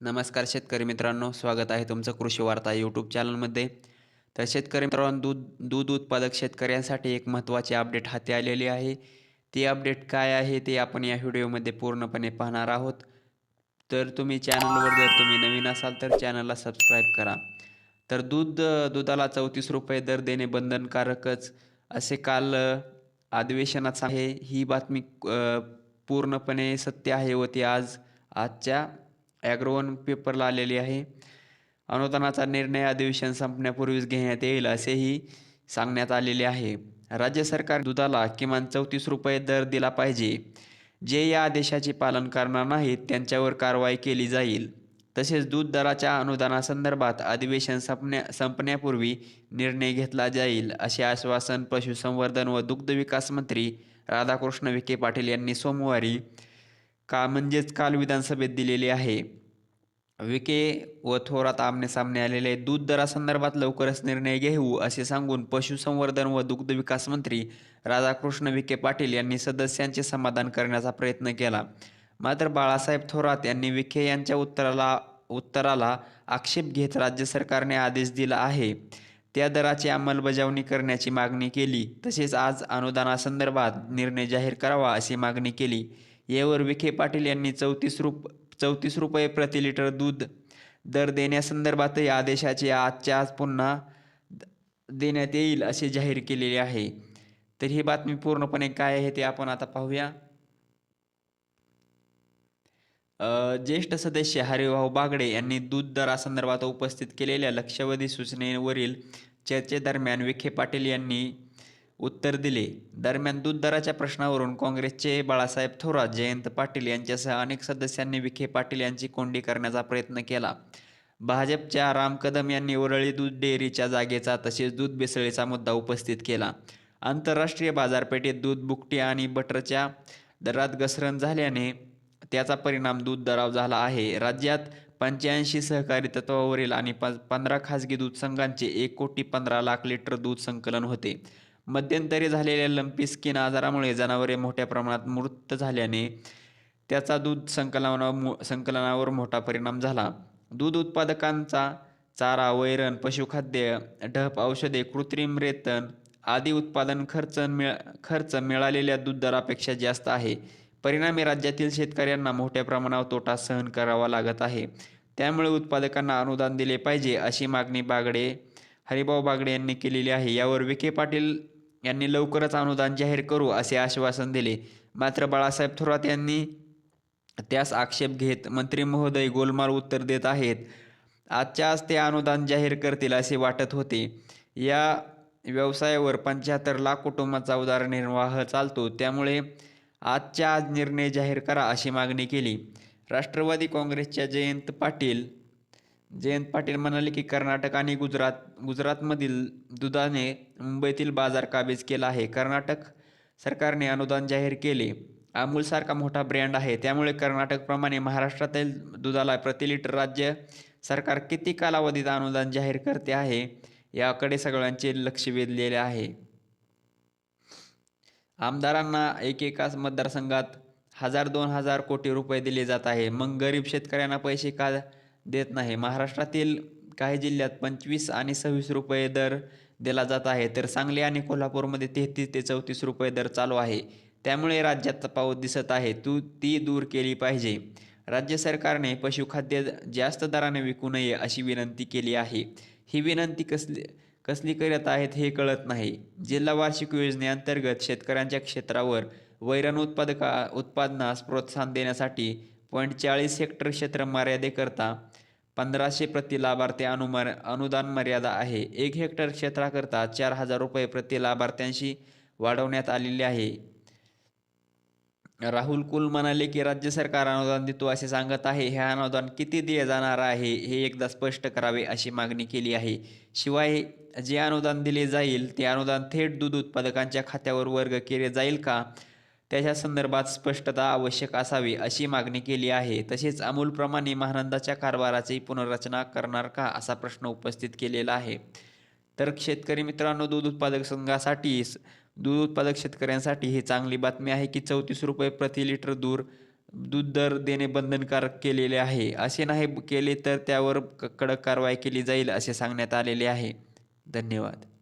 नमस्कार शेतकरी मित्रांनो स्वागत आहे तुमचं कृषी वार्ता यूट्यूब चॅनलमध्ये तर शेतकरी मित्रांनो दूध दूध उत्पादक शेतकऱ्यांसाठी एक महत्त्वाची अपडेट हाती आलेली आहे. ती अपडेट काय आहे ते आपण या व्हिडिओमध्ये पूर्णपणे पाहणार आहोत. तर तुम्ही चॅनलवर जर तुम्ही नवीन असाल तर चॅनलला सबस्क्राईब करा. तर दूध दुधाला चौतीस रुपये दर देणे बंधनकारकच असे काल अ, अधिवेशनात आहे. ही बातमी पूर्णपणे सत्य आहे व ती आज आजच्या ॲग्रोवन पेपरला आलेली आहे. अनुदानाचा निर्णय अधिवेशन संपण्यापूर्वीच घेण्यात येईल असेही सांगण्यात आलेले आहे. राज्य सरकार दुधाला किमान चौतीस रुपये दर दिला पाहिजे. जे या आदेशाचे पालन करणार नाहीत त्यांच्यावर कारवाई केली जाईल. तसेच दूध दराच्या अनुदानासंदर्भात अधिवेशन संपण्या संपण्यापूर्वी निर्णय घेतला जाईल असे आश्वासन पशुसंवर्धन व दुग्धविकास मंत्री राधाकृष्ण विखे पाटील यांनी सोमवारी का म्हणजेच काल विधानसभेत दिलेली आहे. विके व थोरात आमनेसामने आलेले दूध दरासंदर्भात लवकरच निर्णय घेऊ असे सांगून पशुसंवर्धन व दुग्धविकास मंत्री राधाकृष्ण विखे पाटील यांनी सदस्यांचे समाधान करण्याचा प्रयत्न केला. मात्र बाळासाहेब थोरात यांनी विखे यांच्या उत्तराला उत्तराला आक्षेप घेत राज्य सरकारने आदेश दिला आहे. त्या दराची अंमलबजावणी करण्याची मागणी केली तसेच आज अनुदानासंदर्भात निर्णय जाहीर करावा अशी मागणी केली. यावर विखे पाटील यांनी चौतीस रुप चौतीस रुपये प्रति लिटर दूध दर देण्यासंदर्भातही आदेशाचे आजच्या आज पुन्हा द- देण्यात येईल असे जाहीर केलेले आहे. तर ही बातमी पूर्णपणे काय आहे ते आपण आता पाहूया. ज्येष्ठ सदस्य हरिभाऊ बागडे यांनी दूध दरासंदर्भात उपस्थित केलेल्या लक्षवेधी सूचनेवरील चर्चेदरम्यान विखे पाटील यांनी उत्तर दिले. दरम्यान दूध दराच्या प्रश्नावरून काँग्रेसचे बाळासाहेब थोरात जयंत पाटील यांच्यासह अनेक सदस्यांनी विखे पाटील यांची कोंडी करण्याचा प्रयत्न केला. भाजपच्या राम कदम यांनी वरळी दूध डेअरीच्या जागेचा तसेच दूध बेसळीचा मुद्दा उपस्थित केला. आंतरराष्ट्रीय बाजारपेठेत दूध बुकटी आणि बटरच्या दरात घसरण झाल्याने त्याचा परिणाम दूध दराव झाला आहे. राज्यात पंच्याऐंशी सहकारी तत्वावरील आणि प पंधरा खाजगी दूध संघांचे एक कोटी पंधरा लाख लिटर दूध संकलन होते. मध्यंतरी झालेल्या लंपी स्किन आजारामुळे जनावरे मोठ्या प्रमाणात मृत झाल्याने त्याचा दूध संकलनावर संकलनावर मोठा परिणाम झाला. दूध उत्पादकांचा चारा वैरण पशुखाद्य ढप औषधे कृत्रिम रेतन आदी उत्पादन खर्च मिळ खर्च मिळालेल्या दूध दरापेक्षा जास्त आहे. परिणामी राज्यातील शेतकऱ्यांना मोठ्या प्रमाणावर तोटा सहन करावा लागत आहे. त्यामुळे उत्पादकांना अनुदान दिले पाहिजे अशी मागणी बागडे हरिभाऊ बागडे यांनी केलेली आहे. यावर विखे पाटील यांनी लवकरच अनुदान जाहीर करू असे आश्वासन दिले. मात्र बाळासाहेब थोरात यांनी त्यास आक्षेप घेत मंत्री महोदय गोलमाल उत्तर देत आहेत. आजच्या आज ते अनुदान जाहीर करतील असे वाटत होते. या व्यवसायावर पंच्याहत्तर लाख कुटुंबाचा उदारनिर्वाह चालतो. त्यामुळे आजच्या आज निर्णय जाहीर करा अशी मागणी केली. राष्ट्रवादी काँग्रेसच्या जयंत पाटील जयंत पाटील म्हणाले की कर्नाटक आणि गुजरात गुजरातमधील दुधाने मुंबईतील बाजार काबीज केला आहे. कर्नाटक सरकारने अनुदान जाहीर केले. अमूलसारखा मोठा ब्रँड आहे. त्यामुळे कर्नाटकप्रमाणे महाराष्ट्रातील दुधाला प्रति लिटर राज्य सरकार किती कालावधीत अनुदान जाहीर करते आहे याकडे सगळ्यांचे लक्ष वेधलेले आहे. आमदारांना एकेका मतदारसंघात हजार दोन हजार कोटी रुपये दिले जात आहे. मग गरीब शेतकऱ्यांना पैसे का देत नाही. महाराष्ट्रातील काही जिल्ह्यात पंचवीस आणि सव्वीस रुपये दर दिला जात आहे. तर सांगली आणि कोल्हापूरमध्ये तेहतीस ते चौतीस रुपये दर चालू आहे. त्यामुळे राज्यात तफावत दिसत आहे. तू ती दूर केली पाहिजे. राज्य सरकारने पशुखाद्य जास्त दराने विकू नये अशी विनंती केली आहे. ही विनंती कसली कसली करत आहेत हे कळत नाही. जिल्हा वार्षिक योजनेअंतर्गत शेतकऱ्यांच्या क्षेत्रावर वैरण उत्पादका उत्पादनास प्रोत्साहन देण्यासाठी पॉईंट चाळीस हेक्टर क्षेत्र मर्यादेकरता पंधराशे प्रति लाभार्थी अनुमर अनुदान मर्यादा आहे. एक हेक्टर क्षेत्राकरता चार हजार रुपये प्रति लाभार्थ्यांशी वाढवण्यात आलेली आहे. राहुल कुल म्हणाले की राज्य सरकार अनुदान देतो असे सांगत आहे. हे अनुदान किती दिले जाणार आहे हे एकदा स्पष्ट करावे अशी मागणी केली आहे. शिवाय जे अनुदान दिले जाईल ते अनुदान थेट दूध उत्पादकांच्या खात्यावर वर्ग केले जाईल का? त्याच्या संदर्भात स्पष्टता आवश्यक असावी अशी मागणी केली आहे. तसेच अमूलप्रमाणे महानंदाच्या कारभाराची पुनर्रचना करणार का असा प्रश्न उपस्थित केलेला आहे. तर शेतकरी मित्रांनो दूध उत्पादक संघासाठी दूध उत्पादक शेतकऱ्यांसाठी ही चांगली बातमी आहे की चौतीस रुपये प्रति लिटर दूर दूध दर देणे बंधनकारक केलेले आहे. असे नाही केले तर त्यावर क- कडक कारवाई केली जाईल असे सांगण्यात आलेले आहे. धन्यवाद.